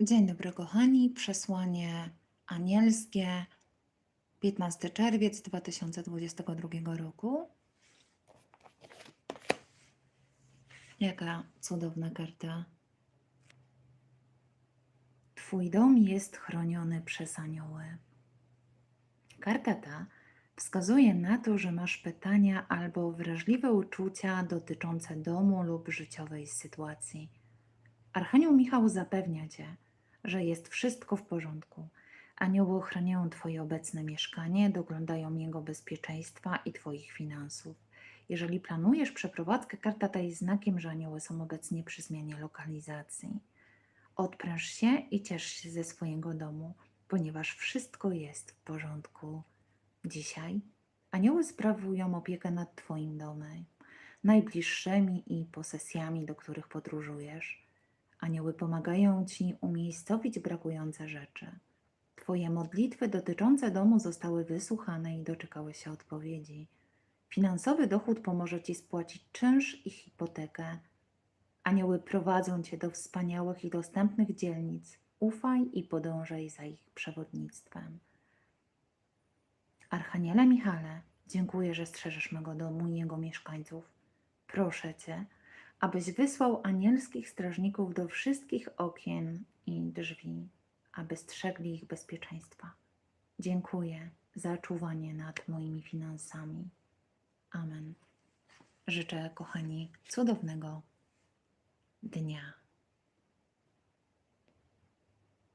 Dzień dobry, kochani. Przesłanie anielskie 15 czerwiec 2022 roku. Jaka cudowna karta. Twój dom jest chroniony przez anioły. Karta ta wskazuje na to, że masz pytania albo wrażliwe uczucia dotyczące domu lub życiowej sytuacji. Archanioł Michał zapewnia Cię, że jest wszystko w porządku. Anioły ochraniają Twoje obecne mieszkanie, doglądają jego bezpieczeństwa i Twoich finansów. Jeżeli planujesz przeprowadzkę, karta ta jest znakiem, że anioły są obecnie przy zmianie lokalizacji. Odpręż się i ciesz się ze swojego domu, ponieważ wszystko jest w porządku. Dzisiaj anioły sprawują opiekę nad Twoim domem, najbliższymi i posesjami, do których podróżujesz. Anioły pomagają Ci umiejscowić brakujące rzeczy. Twoje modlitwy dotyczące domu zostały wysłuchane i doczekały się odpowiedzi. Finansowy dochód pomoże Ci spłacić czynsz i hipotekę. Anioły prowadzą Cię do wspaniałych i dostępnych dzielnic. Ufaj i podążaj za ich przewodnictwem. Archaniele Michale, dziękuję, że strzeżesz mego domu i jego mieszkańców. Proszę Cię, abyś wysłał anielskich strażników do wszystkich okien i drzwi, aby strzegli ich bezpieczeństwa. Dziękuję za czuwanie nad moimi finansami. Amen. Życzę, kochani, cudownego dnia.